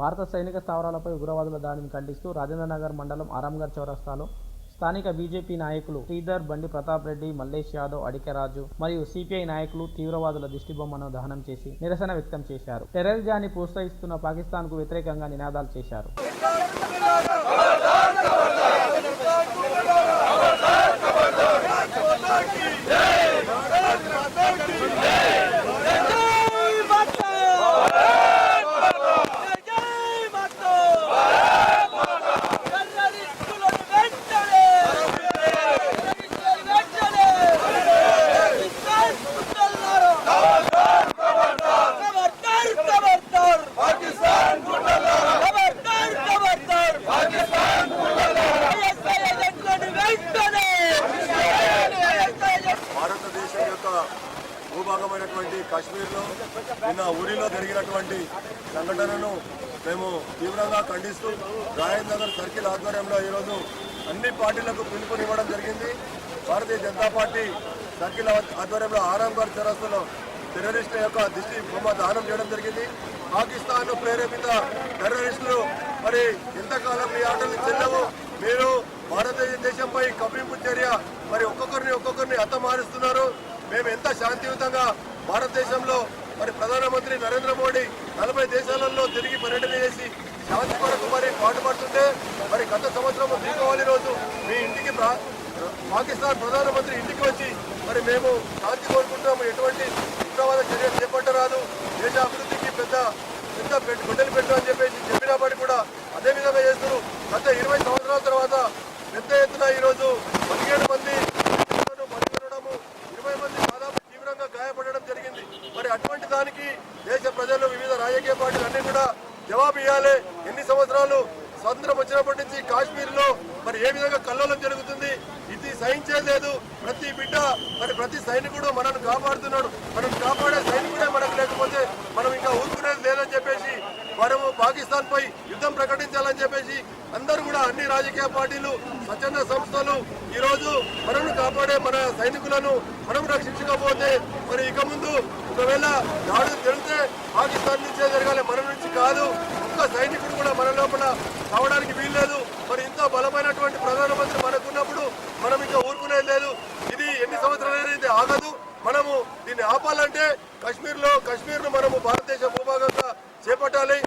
భారత సైనిక స్థావరాలపై ఉగ్రవాదుల దాడిని ఖండిస్తూ రాజేంద్రనగర్ మండలం ఆరాంఘర్ చౌరస్తాలో స్థానిక బీజేపీ నాయకులు శ్రీధర్ బండి ప్రతాప్ రెడ్డి మల్లేష్ యాదవ్ అడికెరాజు మరియు సిపిఐ నాయకులు తీవ్రవాదుల దిష్టిబొమ్మను దహనం చేసి నిరసన వ్యక్తం చేశారు. టెర్రరిజాన్ని ప్రోత్సహిస్తున్న పాకిస్తాన్కు వ్యతిరేకంగా నినాదాలు చేశారు. భారతదేశం యొక్క భూభాగమైనటువంటి కాశ్మీర్లో నిన్న ఊరిలో జరిగినటువంటి సంఘటనను మేము తీవ్రంగా ఖండిస్తూ రాజేంద్రనగర్ సర్కిల్ ఆధ్వర్యంలో ఈరోజు అన్ని పార్టీలకు పిలుపునివ్వడం జరిగింది. భారతీయ జనతా పార్టీ సర్కిల్ ఆధ్వర్యంలో ఆరాంఘర్ చౌరస్తాలో టెర్రరిస్టుల యొక్క దిష్టి బొమ్మ దానం చేయడం జరిగింది. పాకిస్తాన్ ప్రేరేపిత టెర్రరిస్టులు మరి ఎంతకాలం మీ ఆటలు చెల్లవు? మీరు భారతదేశంపై కవ్వింపు చర్య మరి ఒక్కొక్కరిని ఒక్కొక్కరిని హతమారుస్తున్నారు. మేము ఎంత శాంతియుతంగా భారతదేశంలో మరి ప్రధానమంత్రి నరేంద్ర మోడీ నలభై దేశాలలో తిరిగి పర్యటన చేసి శాంతి కొరకు మరి పాటుపడుతుంటే మరి గత సంవత్సరం దీపావళి రోజు మీ ఇంటికి పాకిస్తాన్ ప్రధానమంత్రి ఇంటికి వచ్చి మరి మేము శాంతి కోరుకుంటాము ఎటువంటి ఉగ్రవాద చర్యలు చేపట్టరాదు. దేశ అభివృద్ధి పెద్ద పెద్ద పెట్టు గుడ్డలు పెట్టు అని చెప్పేసి చెప్పినప్పటికీ కూడా అదే విధంగా చేస్తున్నారు గత ఇరవై సంవత్సరాల తర్వాత పెద్ద ఎత్తున ఈరోజు పదిహేడు మంది వ్యక్తులను బలిగొనడము ఇరవై మంది దాదాపు తీవ్రంగా గాయపడడం జరిగింది మరి అటువంటి దానికి దేశ ప్రజలు వివిధ రాజకీయ పార్టీలు అన్ని కూడా ఇవ్వాలి ఎన్ని సంవత్సరాలు స్వతంత్రం వచ్చినప్పటి నుంచి కాశ్మీర్లో మరి ఏ విధంగా కల్లోలం జరుగుతుంది? ఇది సహించేది లేదు. ప్రతి బిడ్డ మరి ప్రతి సైనికుడు మనల్ని కాపాడుతున్నాడు. మనం కాపాడే సైనికుడే మనకు లేకపోతే మనం ఇంకా ఊరుకునేది లేదని చెప్పేసి మనము పాకిస్తాన్ పై యుద్ధం ప్రకటించాలని చెప్పేసి అందరూ కూడా అన్ని రాజకీయ పార్టీలు స్వచ్ఛంద సంస్థలు ఈ రోజు మనల్ని కాపాడే మన సైనికులను మనం రక్షించకపోతే మరి ఇక ముందు ఒకవేళ దాడులు జరిగితే పాకిస్తాన్ నుంచే జరగాలి మన నుంచి కాదు ఒక్క సైనికుడు కూడా మన లోపల రావడానికి వీల్లేదు మరి ఇంత ప్రధానమంత్రి మనకున్నప్పుడు మనం ఇంకా ఊరుకునేది లేదు. ఇది ఎన్ని సంవత్సరాలైనా ఆగదు. మనము దీన్ని ఆపాలంటే కశ్మీర్లో కశ్మీర్ను మనము భారతదేశ భూభాగంగా చేపట్టాలి.